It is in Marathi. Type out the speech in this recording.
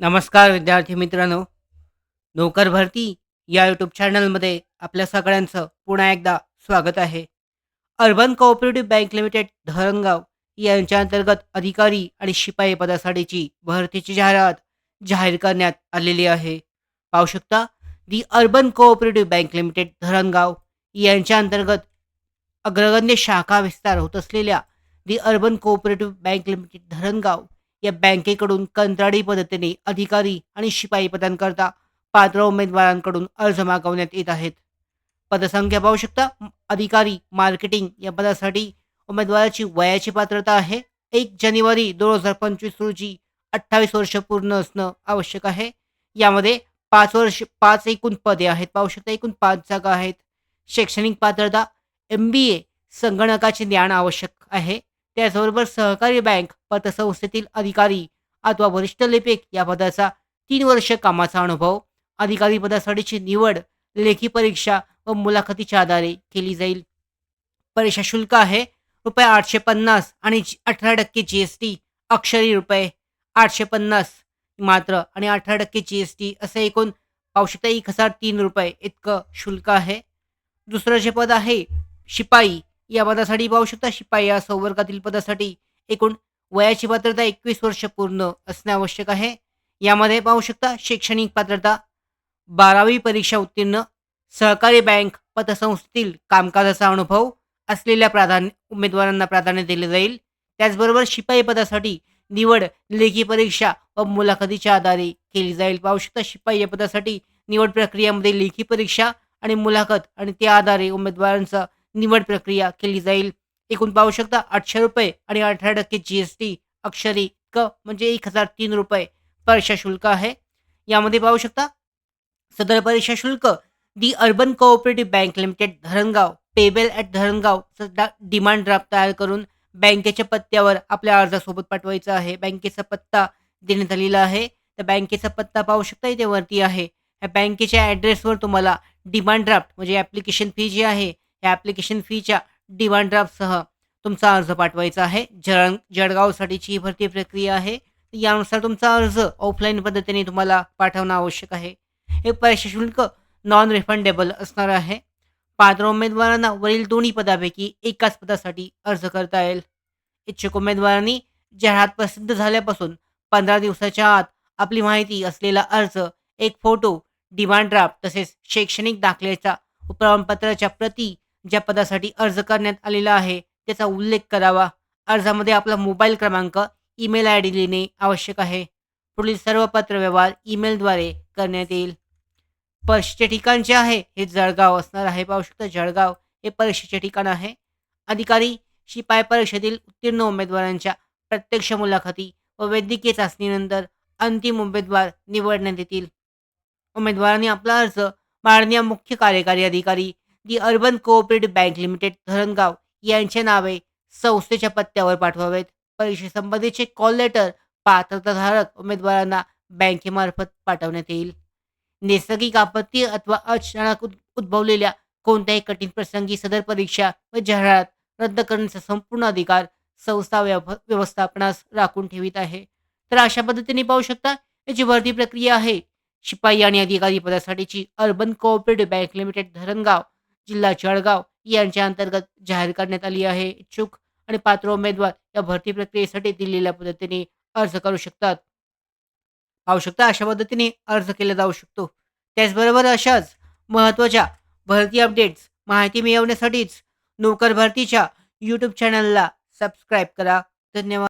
नमस्कार विद्यार्थी मित्रांनो. नोकर भरती या यूट्यूब चॅनलमध्ये आपल्या सगळ्यांचं पुन्हा एकदा स्वागत आहे. Urban cooperative bank limited Dharangaon यांच्या अंतर्गत अधिकारी आणि शिपाई पदासाठीची भरतीची जाहिरात जाहीर करण्यात आलेली आहे. पाहू शकता the urban cooperative bank limited Dharangaon यांच्या अंतर्गत अग्रगण्य शाखा विस्तार होत असलेल्या the urban cooperative bank limited Dharangaon या बँकेकडून कंत्राटी पद्धतीने अधिकारी आणि शिपाई पदांकरता पात्र उमेदवारांकडून अर्ज मागवण्यात येत आहेत. पदसंख्या पाहू शकता अधिकारी मार्केटिंग या पदासाठी उमेदवाराची वयाची पात्रता आहे. एक जानेवारी दोन हजार पंचवीस रोजी अठ्ठावीस वर्ष पूर्ण असणं आवश्यक आहे. यामध्ये पाच वर्ष पाच एकूण पदे आहेत. पाहू शकता एकूण पाच जागा आहेत. शैक्षणिक पात्रता एम बी ए संगणकाचे ज्ञान आवश्यक आहे. त्याचबरोबर सहकारी बँक पतसंस्थेतील अधिकारी अथवा वरिष्ठ लिपिक या पदाचा तीन वर्ष कामाचा अनुभव अधिकारी पदासाठीची निवड लेखी परीक्षा व मुलाखतीच्या आधारे केली जाईल. परीक्षा शुल्क आहे रुपये आठशे पन्नास आणि अठरा टक्के जी एस टी अक्षरी रुपये आठशे पन्नास मात्र आणि अठरा टक्के जी एस टी असं एकूण पाहू शकता एक हजार तीन रुपये इतकं शुल्क आहे. दुसरं जे पद आहे शिपाई. या पदासाठी पाहू शकता शिपाई या संवर्गातील पदासाठी एकूण वयाची पात्रता एकवीस वर्ष पूर्ण असणे आवश्यक आहे. यामध्ये पाहू शकता शैक्षणिक पात्रता बारावी परीक्षा उत्तीर्ण सहकारी बँक पतसंस्थेतील कामकाजाचा अनुभव असलेल्या प्राधान्य उमेदवारांना प्राधान्य दिले जाईल. त्याचबरोबर शिपाई पदासाठी निवड लेखी परीक्षा व मुलाखतीच्या आधारे केली जाईल. पाहू शकता शिपाई या पदासाठी निवड प्रक्रियेमध्ये लेखी परीक्षा आणि मुलाखत आणि त्या आधारे उमेदवारांचा निवड प्रक्रिया केली जाईल. एकूण पाहू शकता आठशे रुपये आणि अठरा टक्के जी एस टी अक्षरी क म्हणजे एक हजार तीन रुपये परीक्षा शुल्क आहे. यामध्ये पाहू शकता सदर परीक्षा शुल्क the urban cooperative bank limited Dharangaon payable at Dharangaon demand draft तयार करून बँकेच्या पत्त्यावर आपल्या अर्जासोबत पाठवायचा आहे. बँकेचा पत्ता देण्यात आलेला आहे. तर बँकेचा पत्ता पाहू शकता इथे वरती आहे. या बँकेच्या ॲड्रेसवर तुम्हाला डिमांड ड्राफ्ट म्हणजे ॲप्लिकेशन फी जी आहे या ॲप्लिकेशन फीच्या डिमांड ड्राफ्टसह तुमचा अर्ज पाठवायचा आहे. जळ जळगावसाठीची ही भरती प्रक्रिया आहे. यानुसार तुमचा अर्ज ऑफलाईन पद्धतीने तुम्हाला पाठवणं आवश्यक आहे. हे परीक्षा शुल्क नॉन रिफंडेबल असणार आहे. पात्र उमेदवारांना वरील दोन्ही पदापैकी एकाच पदासाठी अर्ज करता येईल. इच्छुक उमेदवारांनी जाहिरात प्रसिद्ध झाल्यापासून पंधरा दिवसाच्या आत आपली माहिती असलेला अर्ज एक फोटो डिमांड ड्राफ्ट तसेच शैक्षणिक दाखल्याचा प्रमाणपत्राच्या प्रती ज्या पदासाठी अर्ज करण्यात आलेला आहे त्याचा उल्लेख करावा. अर्जामध्ये आपला मोबाईल क्रमांक ईमेल आय डी लिहिणे आवश्यक आहे. पुढील सर्व पत्रव्यवहार ईमेलद्वारे करण्यात येईल. परीक्षेचे ठिकाण जे आहे हे जळगाव असणार आहे. पाहू शकता जळगाव हे परीक्षेचे ठिकाण आहे. अधिकारी शिपाई परीक्षेतील उत्तीर्ण उमेदवारांच्या प्रत्यक्ष मुलाखती व वैद्यकीय चाचणीनंतर अंतिम उमेदवार निवडण्यात येतील. उमेदवारांनी आपला अर्ज माननीय मुख्य कार्यकारी अधिकारी the urban cooperative bank limited Dharangaon यांचे नावे संस्थेच्या पत्त्यावर पाठवावेत. परीक्षेसंबंधीचे कॉल लेटर पात्रताधारक उमेदवारांना बँकेमार्फत पाठवण्यात येईल. नैसर्गिक आपत्ती अथवा अचानक उद- उद्भवलेल्या कोणत्याही कठीण प्रसंगी सदर परीक्षा व जाहिरात रद्द करण्याचा संपूर्ण अधिकार संस्था व्यव- व्यवस्थापनास राखून ठेवित आहे. तर अशा पद्धतीने पाहू शकता याची भरती प्रक्रिया आहे. शिपाई आणि अधिकारी पदासाठीची urban cooperative bank limited Dharangaon जिल्हा जळगाव यांच्या अंतर्गत जाहीर करण्यात आली आहे. इच्छुक आणि पात्र उमेदवार या भरती प्रक्रियेसाठी दिलेल्या पद्धतीने अर्ज करू शकतात. पाहू शकता अशा पद्धतीने अर्ज केला जाऊ शकतो. त्याचबरोबर अशाच महत्त्वाच्या भरती अपडेट्स माहिती मिळवण्यासाठीच नोकर भरतीच्या यूट्यूब चॅनलला सबस्क्राईब करा. धन्यवाद.